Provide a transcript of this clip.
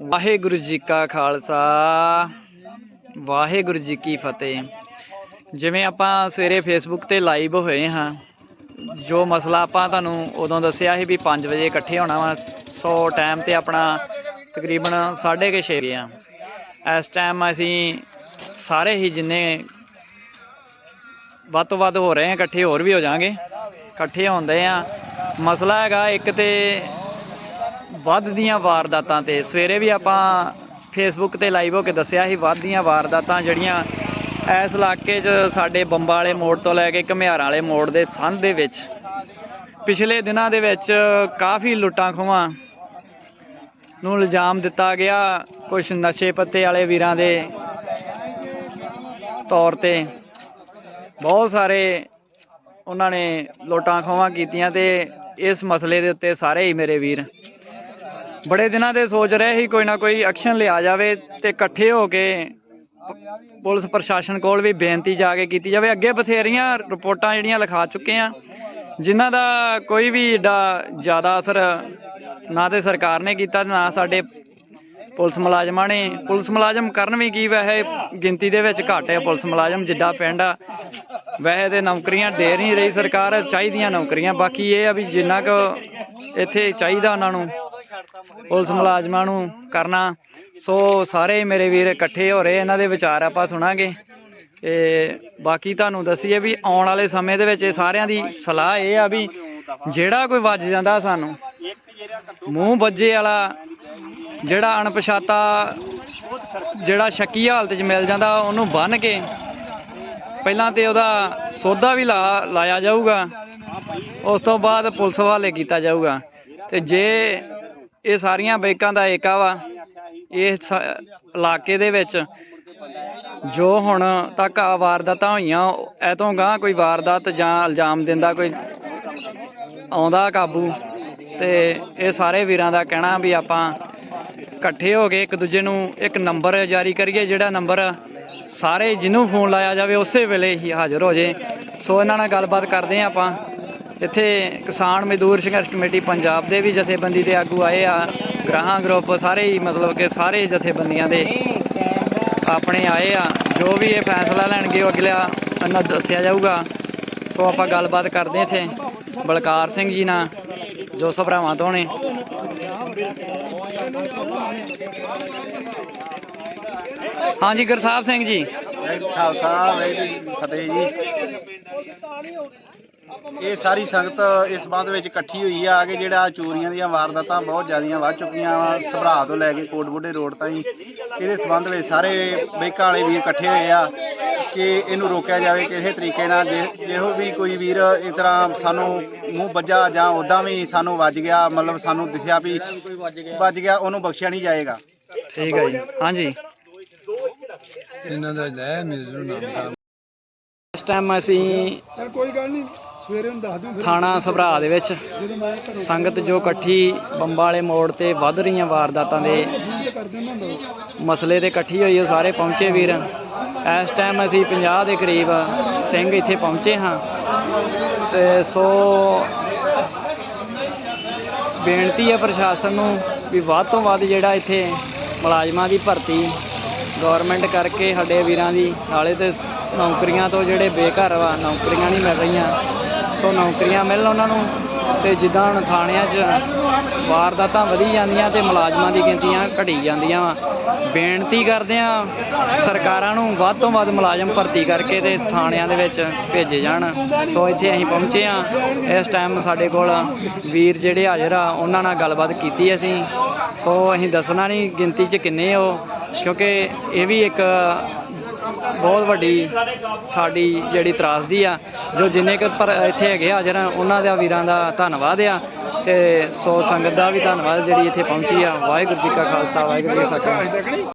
ਵਾਹਿਗੁਰੂ ਜੀ ਕਾ ਖਾਲਸਾ। ਵਾਹਿਗੁਰੂ ਜੀ ਕੀ ਫਤਿਹ। ਜਿਵੇਂ ਆਪਾਂ ਸਵੇਰੇ ਫੇਸਬੁੱਕ ਤੇ ਲਾਈਵ ਹੋਏ ਹਾਂ, ਜੋ ਮਸਲਾ ਆਪਾਂ ਤੁਹਾਨੂੰ ਉਦੋਂ ਦੱਸਿਆ ਸੀ ਵੀ 5 ਵਜੇ ਇਕੱਠੇ ਹੋਣਾ ਵਾ, ਸੋ ਟਾਈਮ ਤੇ ਆਪਣਾ ਤਕਰੀਬਨ 6:30 ਗਏ ਆ। ਇਸ ਟਾਈਮ ਅਸੀਂ ਸਾਰੇ ਹੀ ਜਿੰਨੇ ਵੱਧ ਤੋਂ ਵੱਧ ਹੋ ਰਹੇ ਆ, ਇਕੱਠੇ ਹੋਰ ਵੀ ਹੋ ਜਾਾਂਗੇ ਇਕੱਠੇ ਹੁੰਦੇ ਆ। ਮਸਲਾ ਹੈਗਾ ਇੱਕ ਤੇ ਵੱਧਦੀਆਂ ਵਾਰਦਾਤਾਂ ਤੇ ਸਵੇਰੇ ਵੀ ਆਪਾਂ ਫੇਸਬੁੱਕ ਤੇ ਲਾਈਵ ਹੋ ਕੇ ਦੱਸਿਆ ਸੀ, ਵੱਧਦੀਆਂ ਵਾਰਦਾਤਾਂ ਜਿਹੜੀਆਂ ਇਸ ਇਲਾਕੇ 'ਚ ਸਾਡੇ ਬੰਬਾਂ ਵਾਲੇ ਮੋੜ ਤੋਂ ਲੈ ਕੇ ਘਮਿਆਰਾਂ ਵਾਲੇ ਮੋੜ ਦੇ ਸੰਧ ਦੇ ਵਿੱਚ ਪਿਛਲੇ ਦਿਨਾਂ ਦੇ ਵਿੱਚ ਕਾਫੀ ਲੁੱਟਾਂ ਖੋਹਾਂ ਨੂੰ ਇਲਜ਼ਾਮ ਦਿੱਤਾ ਗਿਆ। ਕੁਝ ਨਸ਼ੇ ਪੱਤੇ ਵਾਲੇ ਵੀਰਾਂ ਦੇ ਤੌਰ ਤੇ ਬਹੁਤ ਸਾਰੇ ਉਹਨਾਂ ਨੇ ਲੁੱਟਾਂ ਖੋਹਾਂ ਕੀਤੀਆਂ ਤੇ ਇਸ ਮਸਲੇ ਦੇ ਉੱਤੇ ਸਾਰੇ ਹੀ ਮੇਰੇ ਵੀਰ ਬੜੇ ਦਿਨਾਂ ਦੇ ਸੋਚ ਰਹੇ ਸੀ ਕੋਈ ਨਾ ਕੋਈ ਐਕਸ਼ਨ ਲਿਆ ਜਾਵੇ ਤੇ ਇਕੱਠੇ ਹੋ ਕੇ ਪੁਲਿਸ ਪ੍ਰਸ਼ਾਸਨ ਕੋਲ ਵੀ ਬੇਨਤੀ ਜਾ ਕੇ ਕੀਤੀ ਜਾਵੇ। ਅੱਗੇ ਬਥੇਰੀਆਂ ਰਿਪੋਰਟਾਂ ਜਿਹੜੀਆਂ ਲਿਖਾ ਚੁੱਕੇ ਆ ਜਿਨ੍ਹਾਂ ਦਾ ਕੋਈ ਵੀ ਏਡਾ ਜ਼ਿਆਦਾ ਅਸਰ ਨਾ ਤੇ ਸਰਕਾਰ ਨੇ ਕੀਤਾ ਤੇ ਨਾ ਸਾਡੇ ਪੁਲਿਸ ਮੁਲਾਜ਼ਮਾਂ ਨੇ। ਪੁਲਿਸ ਮੁਲਾਜ਼ਮ ਕਰਨ ਵੀ ਕੀ ਵੈਸੇ ਗਿਣਤੀ ਦੇ ਵਿੱਚ ਘੱਟ ਹੈ। ਪੁਲਿਸ ਮੁਲਾਜ਼ਮ ਜਿੱਡਾ ਪਿੰਡ ਆ, ਵੈਸੇ ਤੇ ਨੌਕਰੀਆਂ ਦੇ ਨਹੀਂ ਰਹੀ। ਸਰਕਾਰ ਚਾਹੀਦੀਆਂ ਨੌਕਰੀਆਂ। ਬਾਕੀ ਇਹ ਆ ਵੀ ਜਿੰਨਾ ਕੁ ਇੱਥੇ ਚਾਹੀਦਾ ਉਹਨਾਂ ਨੂੰ। ਪੁਲਿਸ ਮੁਲਾਜ਼ਮਾਂ ਨੂੰ ਕਰਨਾ। ਸੋ ਸਾਰੇ ਮੇਰੇ ਵੀਰ ਇਕੱਠੇ ਹੋ ਰਹੇ, ਇਹਨਾਂ ਦੇ ਵਿਚਾਰ ਆਪਾਂ ਸੁਣਾਂਗੇ। ਤੇ ਬਾਕੀ ਤੁਹਾਨੂੰ ਦਸੀਏ ਵੀ ਆਉਣ ਵਾਲੇ ਸਮੇਂ ਦੇ ਵਿੱਚ ਇਹ ਸਾਰਿਆਂ ਦੀ ਸਲਾਹ ਇਹ ਆ ਵੀ ਜਿਹੜਾ ਕੋਈ ਵੱਜ ਜਾਂਦਾ ਸਾਨੂੰ, ਮੂੰਹ ਵੱਜੇ ਵਾਲਾ ਜਿਹੜਾ ਅਣਪਛਾਤਾ, ਜਿਹੜਾ ਸ਼ੱਕੀ ਹਾਲਤ 'ਚ ਮਿਲ ਜਾਂਦਾ, ਉਹਨੂੰ ਬੰਨ ਕੇ ਪਹਿਲਾਂ ਤੇ ਉਹਦਾ ਸੌਦਾ ਵੀ ਲਾ, ਲਾਇਆ ਜਾਊਗਾ। ਉਸ ਤੋਂ ਬਾਅਦ ਪੁਲਿਸ ਹਵਾਲੇ ਕੀਤਾ ਜਾਊਗਾ। ਤੇ ਜੇ ਇਹ ਸਾਰੀਆਂ ਬਾਈਕਾਂ ਦਾ ਏਕਾ ਵਾ। ਇਸ ਇਲਾਕੇ ਦੇ ਵਿੱਚ ਜੋ ਹੁਣ ਤੱਕ ਵਾਰਦਾਤਾਂ ਹੋਈਆਂ ਐ ਤੋਂ ਗਾਂ ਕੋਈ ਵਾਰਦਾਤ ਜਾਂ ਇਲਜ਼ਾਮ ਦਿੰਦਾ ਕੋਈ ਆਉਂਦਾ ਕਾਬੂ ਤੇ ਇਹ ਸਾਰੇ ਵੀਰਾਂ ਦਾ ਕਹਿਣਾ ਵੀ ਆਪਾਂ ਇਕੱਠੇ ਹੋ ਕੇ ਇੱਕ ਦੂਜੇ ਨੂੰ ਇੱਕ ਨੰਬਰ ਜਾਰੀ ਕਰੀਏ, ਜਿਹੜਾ ਨੰਬਰ ਸਾਰੇ ਜਿਹਨੂੰ ਫੋਨ ਲਾਇਆ ਜਾਵੇ, ਉਸੇ ਵੇਲੇ ਹੀ ਹਾਜ਼ਰ ਹੋ ਜੇ। ਸੋ ਇਹਨਾਂ ਨਾਲ ਗੱਲਬਾਤ ਕਰਦੇ ਹਾਂ ਆਪਾਂ। ਇੱਥੇ ਕਿਸਾਨ ਮਜ਼ਦੂਰ ਸੰਘਰਸ਼ ਕਮੇਟੀ ਪੰਜਾਬ ਦੇ ਵੀ ਜਥੇਬੰਦੀ ਦੇ ਆਗੂ ਆਏ ਆ। ਗ੍ਰਾਹਾਂ ਗਰੁੱਪ ਸਾਰੇ ਹੀ ਮਤਲਬ ਕਿ ਸਾਰੇ ਜਥੇਬੰਦੀਆਂ ਦੇ ਆਪਣੇ ਆਏ ਆ। ਜੋ ਵੀ ਇਹ ਫੈਸਲਾ ਲੈਣਗੇ ਉਹ ਅਗਲਾ ਇਹਨਾਂ ਦੱਸਿਆ ਜਾਊਗਾ। ਸੋ ਆਪਾਂ ਗੱਲਬਾਤ ਕਰਦੇ ਇੱਥੇ। ਬਲਕਾਰ ਸਿੰਘ ਜੀ ਨਾਲ, ਜੋ ਸਭਰਾਵਾਂ ਤੋਂ ਨੇ। ਹਾਂਜੀ, ਗੁਰਸਾਹਿਬ ਸਿੰਘ ਜੀ। ਖਾਲਸਾ, ਵਾਹਿਗੁਰੂ ਫਤਿਹ ਜੀ। ਇਹ ਸਾਰੀ ਸੰਗਤ ਇਸ ਸੰਬੰਧ ਵਿੱਚ ਇਕੱਠੀ ਹੋਈ ਆ ਕਿ ਜਿਹੜਾ ਚੋਰੀਆਂ ਦੀਆਂ ਵਾਰਦਾਤਾਂ ਬਹੁਤ ਜ਼ਿਆਦੀਆਂ ਵੱਧ ਚੁੱਕੀਆਂ ਵਾ ਸਭਰਾ ਤੋਂ ਲੈ ਕੇ ਕੋਟਬੁੱਢੇ ਰੋਡ ਤਾਈਂ। ਇਹਦੇ ਸੰਬੰਧ ਵਿੱਚ ਸਾਰੇ ਬੈਂਕਾਂ ਵਾਲੇ ਵੀਰ ਇਕੱਠੇ ਹੋਏ ਆ ਕਿ ਇਹਨੂੰ ਰੋਕਿਆ ਜਾਵੇ ਕਿਸੇ ਤਰੀਕੇ ਨਾਲ ਜਿਹੋ ਵੀ ਕੋਈ ਵੀਰ ਇਸ ਤਰ੍ਹਾਂ ਸਾਨੂੰ ਮੂੰਹ ਵੱਜਾ ਜਾਂ ਉਦਾਂ ਵੀ ਸਾਨੂੰ ਵੱਜ ਗਿਆ ਮਤਲਬ ਸਾਨੂੰ ਦਿਸਿਆ ਵੀ ਵੱਜ ਗਿਆ ਉਹਨੂੰ ਬਖਸ਼ਿਆ ਨਹੀਂ ਜਾਏਗਾ। ਠੀਕ ਹੈ ਜੀ। ਹਾਂਜੀ। ਇਹਨਾਂ ਦਾ ਲੈ ਮੇਰੇ ਨਾਮ ਦਾ ਇਸ ਟਾਈਮ ਅਸੀਂ ਕੋਈ ਗੱਲ ਨਹੀਂ। ਥਾਣਾ ਸਭਰਾ ਦੇ ਵਿੱਚ ਸੰਗਤ ਜੋ ਇਕੱਠੀ ਬੰਬਾਂ ਵਾਲੇ ਮੋੜ ਤੇ ਵੱਧ ਰਹੀਆਂ ਵਾਰਦਾਤਾਂ ਦੇ ਮਸਲੇ ਤੇ ਇਕੱਠੀ ਹੋਈ ਉਹ ਸਾਰੇ ਪਹੁੰਚੇ ਵੀਰ। ਇਸ ਟਾਈਮ ਅਸੀਂ 50 ਦੇ ਕਰੀਬ ਸਿੰਘ ਇੱਥੇ ਪਹੁੰਚੇ ਹਾਂ। ਤੇ ਸੋ ਬੇਨਤੀ ਹੈ ਪ੍ਰਸ਼ਾਸਨ ਨੂੰ ਵੀ ਵੱਧ ਤੋਂ ਵੱਧ ਜਿਹੜਾ ਇੱਥੇ ਮੁਲਾਜ਼ਮਾਂ ਦੀ ਭਰਤੀ ਗਵਰਨਮੈਂਟ ਕਰਕੇ ਸਾਡੇ ਵੀਰਾਂ ਦੀ ਨਾਲੇ ਤੇ ਨੌਕਰੀਆਂ ਤੋਂ ਜਿਹੜੇ ਬੇਘਰ ਵਾ ਨੌਕਰੀਆਂ ਨਹੀਂ ਮਿਲ ਰਹੀਆਂ। ਸੋ ਨੌਕਰੀਆਂ ਮਿਲਣ ਉਹਨਾਂ ਨੂੰ ਤੇ ਜਿੱਦਾਂ ਹੁਣ ਥਾਣਿਆਂ 'ਚ ਵਾਰਦਾਤਾਂ ਵਧੀ ਜਾਂਦੀਆਂ ਤੇ ਮੁਲਾਜ਼ਮਾਂ ਦੀ ਗਿਣਤੀਆਂ ਘਟੀ ਜਾਂਦੀਆਂ ਵਾ। ਬੇਨਤੀ ਕਰਦੇ ਆ ਸਰਕਾਰਾਂ ਨੂੰ ਵੱਧ ਤੋਂ ਵੱਧ ਮੁਲਾਜ਼ਮ ਭਰਤੀ ਕਰਕੇ ਤੇ ਥਾਣਿਆਂ ਦੇ ਵਿੱਚ ਭੇਜੇ ਜਾਣ। ਸੋ ਇੱਥੇ ਅਸੀਂ ਪਹੁੰਚੇ ਆ ਇਸ ਟਾਈਮ ਸਾਡੇ ਕੋਲ ਵੀਰ ਜਿਹੜੇ ਹਾਜ਼ਰ ਆ, ਉਹਨਾਂ ਨਾਲ ਗੱਲਬਾਤ ਕੀਤੀ ਅਸੀਂ। ਸੋ ਅਸੀਂ ਦੱਸਣਾ ਨਹੀਂ ਗਿਣਤੀ 'ਚ ਕਿੰਨੇ ਉਹ ਕਿਉਂਕਿ ਇਹ ਵੀ ਇੱਕ ਬਹੁਤ ਵੱਡੀ ਸਾਡੀ ਜਿਹੜੀ ਤਰਾਸਦੀ ਆ, ਜੋ ਜਿੰਨੇ ਕੁ ਪਰ ਇੱਥੇ ਹੈਗੇ ਹਾਜ਼ਰ ਆ, ਉਹਨਾਂ ਦਾ ਵੀਰਾਂ ਦਾ ਧੰਨਵਾਦ ਆ ਤੇ ਸੋ ਸੰਗਤ ਦਾ ਵੀ ਧੰਨਵਾਦ ਜਿਹੜੀ ਇੱਥੇ ਪਹੁੰਚੀ ਆ। ਵਾਹਿਗੁਰੂ ਜੀ ਕਾ ਖਾਲਸਾ, ਵਾਹਿਗੁਰੂ ਜੀ ਕੀ ਫਤਿਹ।